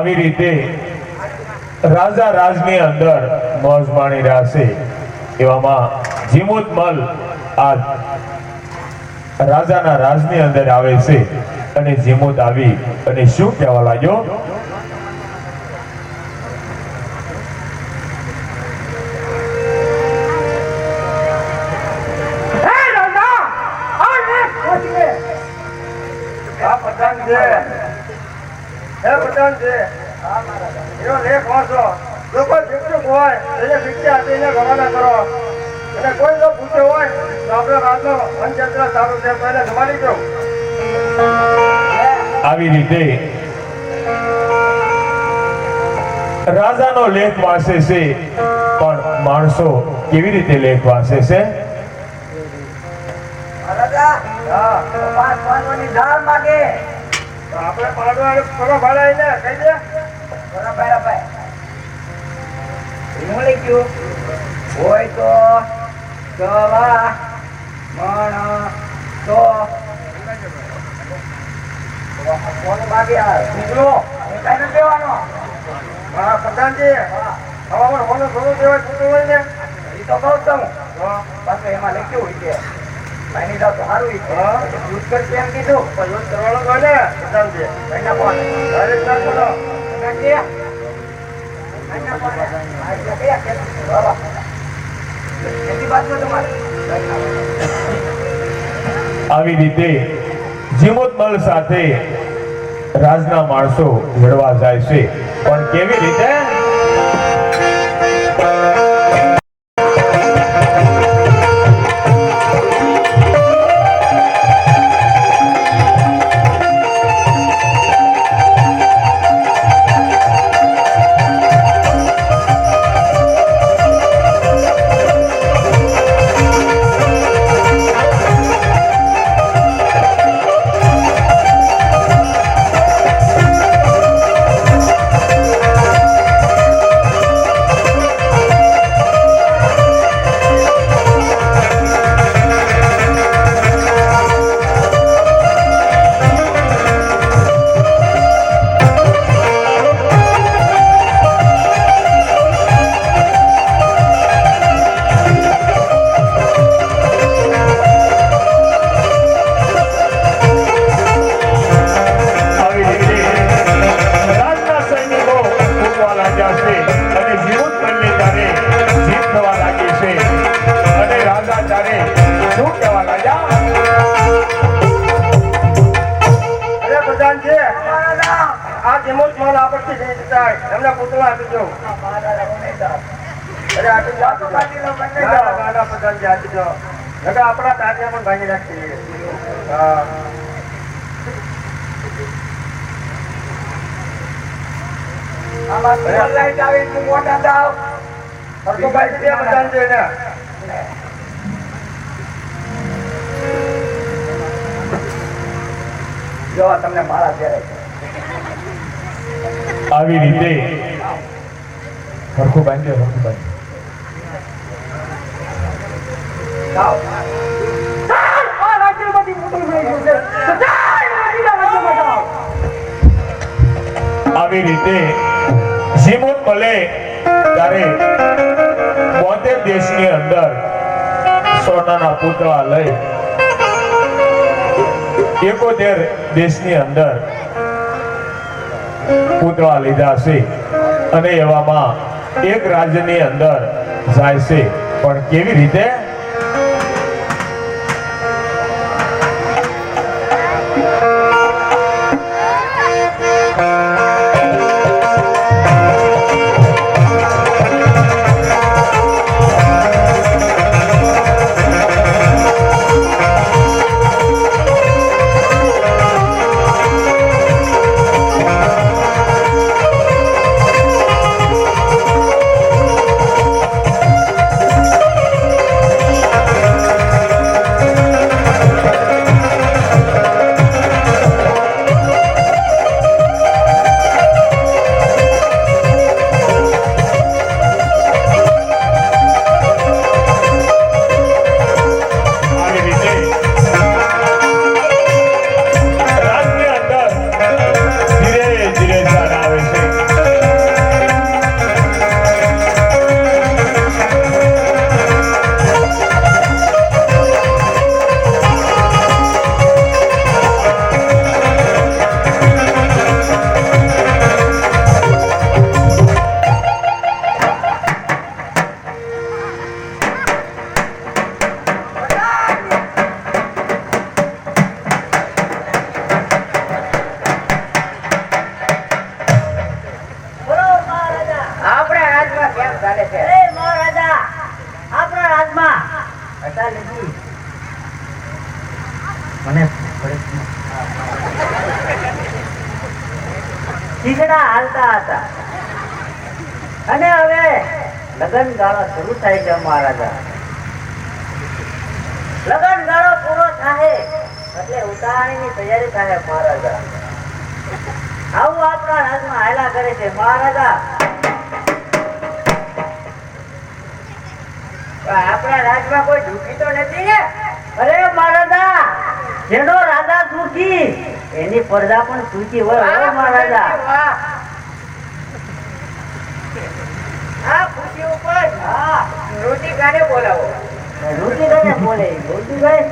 આવી રીતે રાજા રાજની અંદર મોજ માણી રહ્યા છે. એવામાં જીમોતમલ આ રાજાના રાજની અંદર આવે છે અને જીમોત આવી અને શું કહેવા લાગ્યો? હે પઠાણ છે એનો લેખ વાંચો. લોકો ભિક્ષુક હોય એને ભિક્ષા આપીને રવાના કરો. અને કોઈ જો પૂછ્યો હોય તો આપણે રાતનો વનચંદ્ર સારું છે એને જમાડી દો. આવી રીતે રાજાનો લેખ વાંચે છે પણ માણસો કેવી રીતે લેખ વાંચે છે? રાજા હા. પાંચ પાંચની દાળ માગે. આપણે પાડવા કરો ભાડા એને કહી દે. બરાબર ભાઈ. હું લખ્યું હોય તો સવા મણ તો કોણ માગે આ નીકળો હું કઈ નથી દેવાનો હા પઠાણજી હવામાન હોનું થોડું દેવાય થતું હોય ને એ તો કહું છું પાછું એમાં લખ્યું હોય કે ભાઈની તો સારું હોય હા. છે યુઝ કરશે એમ કીધું પણ યુદ્ધ કરવાનો હોય ને ભાઈના ફોન ડાયરેક્ટ ના કરો નાખીએ. ભાઈના ફોન. આ એટલે કયા ખેત? બરાબર. ખેતી બાજુ તમારે આવી રીતે જીવોત્મલ સાથે રાજના માણસો લડવા જાય છે પણ કેવી રીતે આપી દો આપણા તાટિયા પણ ભાગી નાખીએ આમાં લાઈટ આવે મોટા દાવ? જો તમને મારા પહેરે આવી રીતે. સરખું બાંધ્યો સરખું બાંધ્યો જાઓ. આ રાજ્યમાંથી મોટું થઈ ગયું છે. તો જાય બીજા રાજ્યમાં જાઓ. આવી રીતે જીમોતમલે ત્યારે બોતેર દેશની અંદર સોનાના પૂતળા લઈ એકોતેર દેશની અંદર પૂતળા લીધા છે. અને એવામાં એક રાજ્યની અંદર જાય છે. પણ કેવી રીતે મને શીખડા હાલતા હતા. અને હવે લગન ગાળો શરૂ થાય છે મહારાજા. લગન ગાળો પૂરો થાય એટલે ઉતારણીની તૈયારી થાય મહારાજા. આવું આપણા રાજમાં હાયલા કરે છે મહારાજા. આપણા રાજમાં કોઈ ઢૂકી તો નથી ને? અરે મહારાજા! જેનો રાજા સુખી. એની પ્રજા પણ સુખી હોય હો મહારાજા. રોટી ખુશી બોલાવો. બોલાવો ઋતિકાને બોલે રોટી એ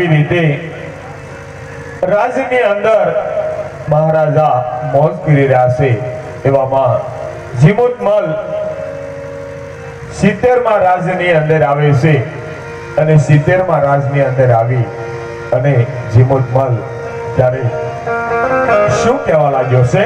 આવી રીતે રાજ્યની અંદર મહારાજા મોજ કરી રહ્યા છે એવામાં જીમુતમલ સિત્તેરમાં રાજની અંદર આવે છે અને સિત્તેરમાં રાજની અંદર આવી અને જીમુતમલ ત્યારે શું કહેવા લાગ્યો છે?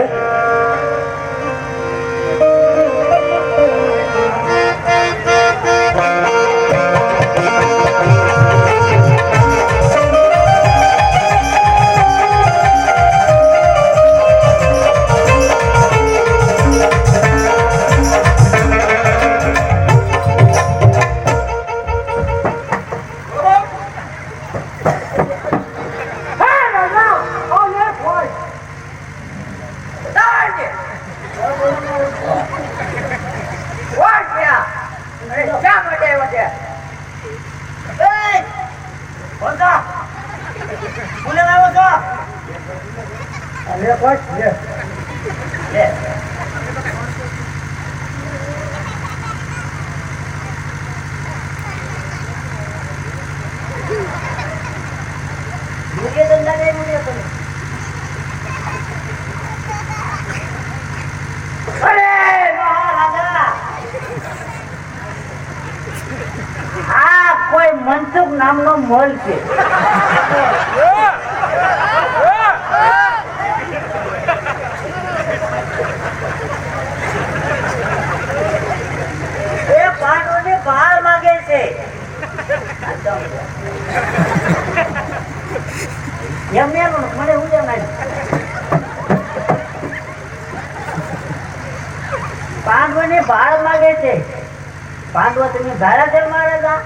ભાડા છે મહારાજા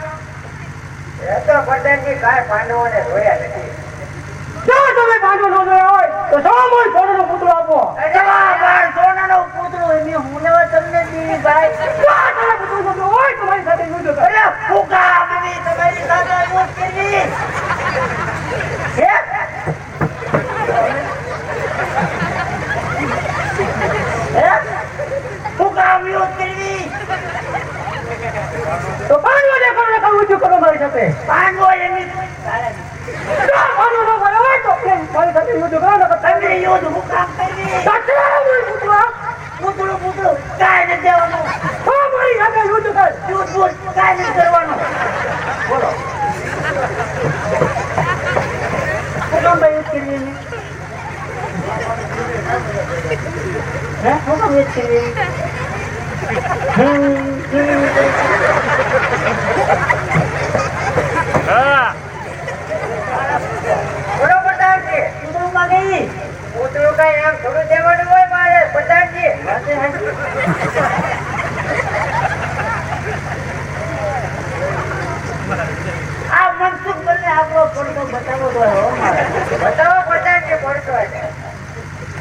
એ તો પટેલજી કાંઈ પાંડવોને જોયા નથી. જો તમે પાંડવો નો જોયા હોય? તો સવા મોય સોનાનો પુતળો આપો. જવાબ સોનાનો પૂતળો એમ હું લેવા તમને દીધી ભાઈ. જો તમે પુતળો હોય? તો સાથે અરે ફૂકા મમ્મી તમારી સાથે હે હે ફૂકા યુદ્ધ કરવી તો પાંડવો ને કરો ને કહું છું કરો મારી સાથે પાંડવો એમની જો પાંડવો નો કર્યો હોય તો કેમ મારી સાથે યુદ્ધ કરો ને તમે યુદ્ધ પુતળો. પૂતળું પૂતળું કાંઈ નથી દેવાનું. તો મારી સાથે યુદ્ધ કર. યુદ્ધ બુદ્ધ કાંઈ નથી કરવાનું. બોલો. શું ભાઈ યુદ્ધ કરવી હે? શું યુદ્ધ કરવી એની? હમ, હમ. બોલો પ્રધાનજી પૂતળું માગે ઈ. પૂતળું કાંઈ એમ થોડું દેવાનું હોય મારે પ્રધાનજી વાતે હાચી. આ મનસુખ બને આપણો પડતો બતાવો તો હો મારે બતાવો પ્રધાનજી પડતો છે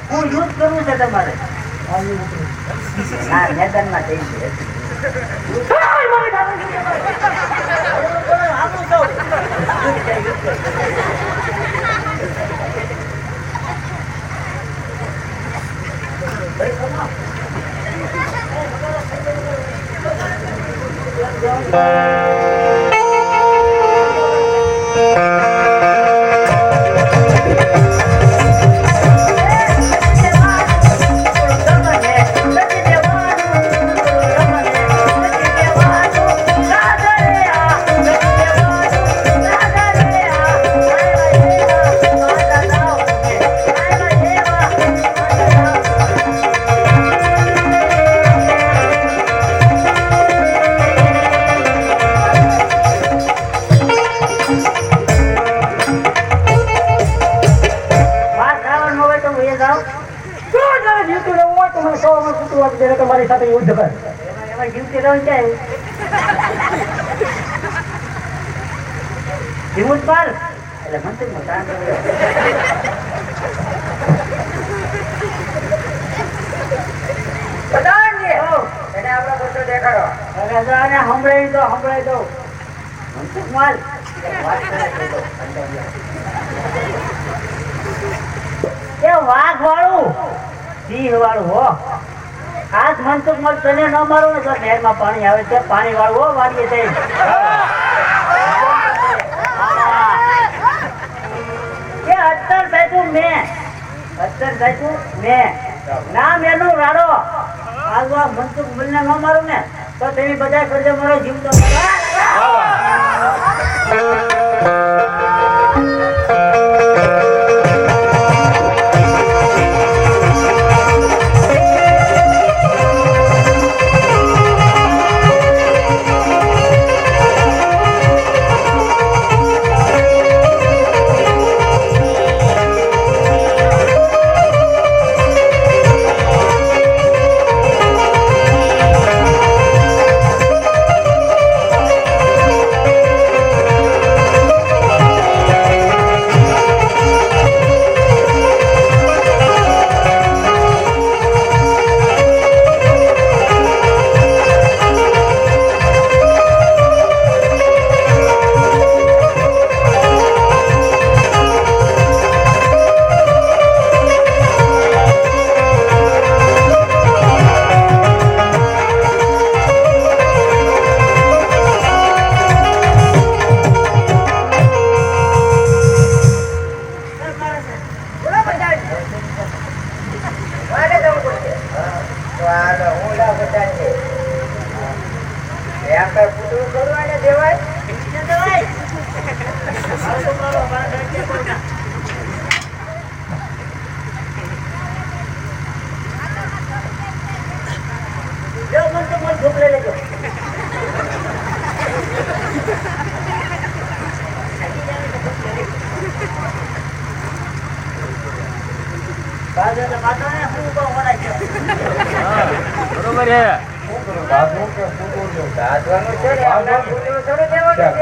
હું યુદ્ધ કરવું છે તમારે હા મેદાનમાં થઈ છે ચાલ મારી સંભળાવી દો સંભળાવી માલ. એ વાઘ વાળું. સિંહ વાળું હો. આજ મનસુખ મલ તને ન મારો ને તો નહેરમાં પાણી આવે છે. પાણી વાળું હો વાળીએ જઈ એ અત્તર સાચું મેં. અત્તર સાચું મેં. નામ એનું રાડો. આજ આ મનસુખ મલને ન મારું ને. તો તમે બધા કરજો મારો જીવ તો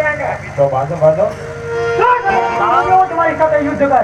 આને. તો બાજુ બાજુ તમારી સાથે યુદ્ધ કરે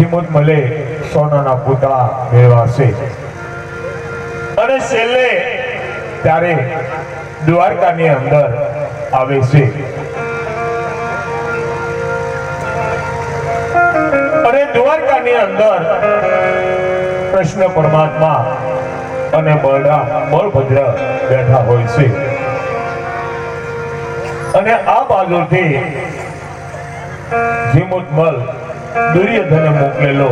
ઝીમુત મળે સોનાના પૂતળા મેળવાશે. અને છેલ્લે ત્યારે દ્વારકાની અંદર આવે છે. અને દ્વારકાની અંદર કૃષ્ણ પરમાત્મા અને બળરામ બળભદ્ર બેઠા હોય છે. અને આ બાજુથી જીમુતમલ દુર્યોધને મોકલેલો.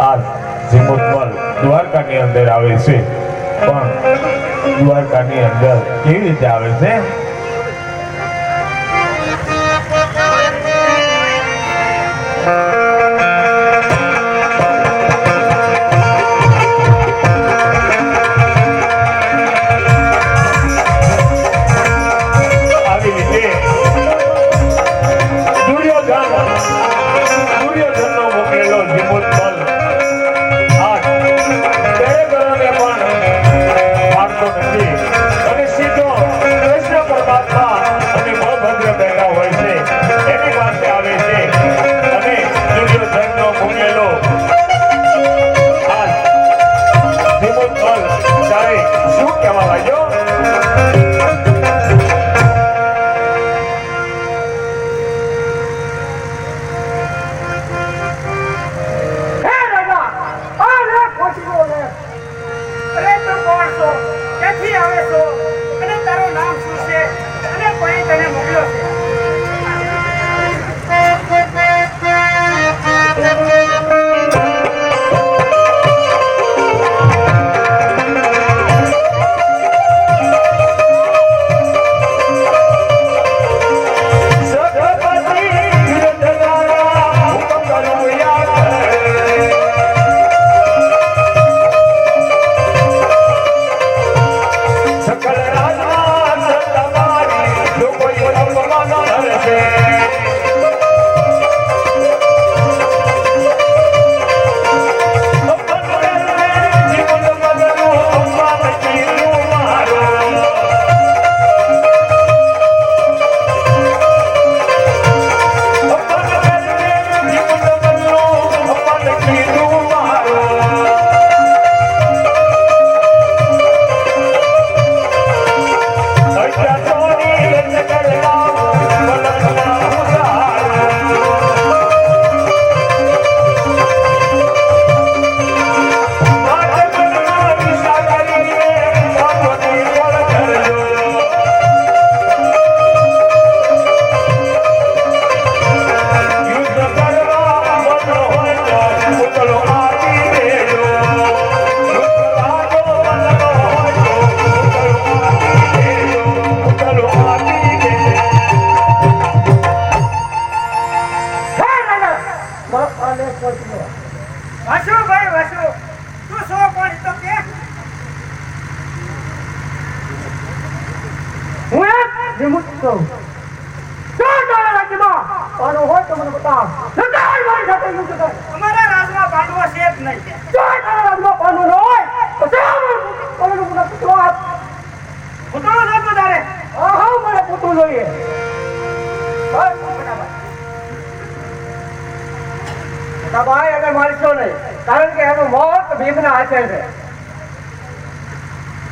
આ જીમોત્મલ દ્વારકાની અંદર આવે છે. પણ દ્વારકાની અંદર કેવી રીતે આવે છે? આવી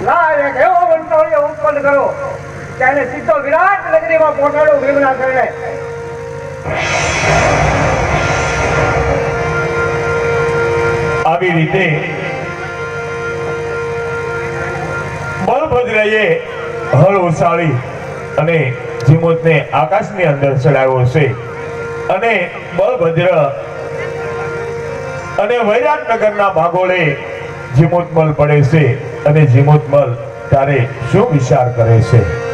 ના એક એવો વંટોળિયો ઉત્પન્ન કરો કે એને સીધો વિરાટ નગરીમાં પહોંચાડો ભીમના શરણે આવી રીતે બલભદ્રએ હળ ઉછાળી અને જીમૂતને આકાશની અંદર ચડાવ્યો છે. અને બલભદ્ર અને વૈરાટનગરના ભાગોળે જીમૂતમલ પડે છે. અને જીમૂતમલ ત્યારે શું વિચાર કરે છે?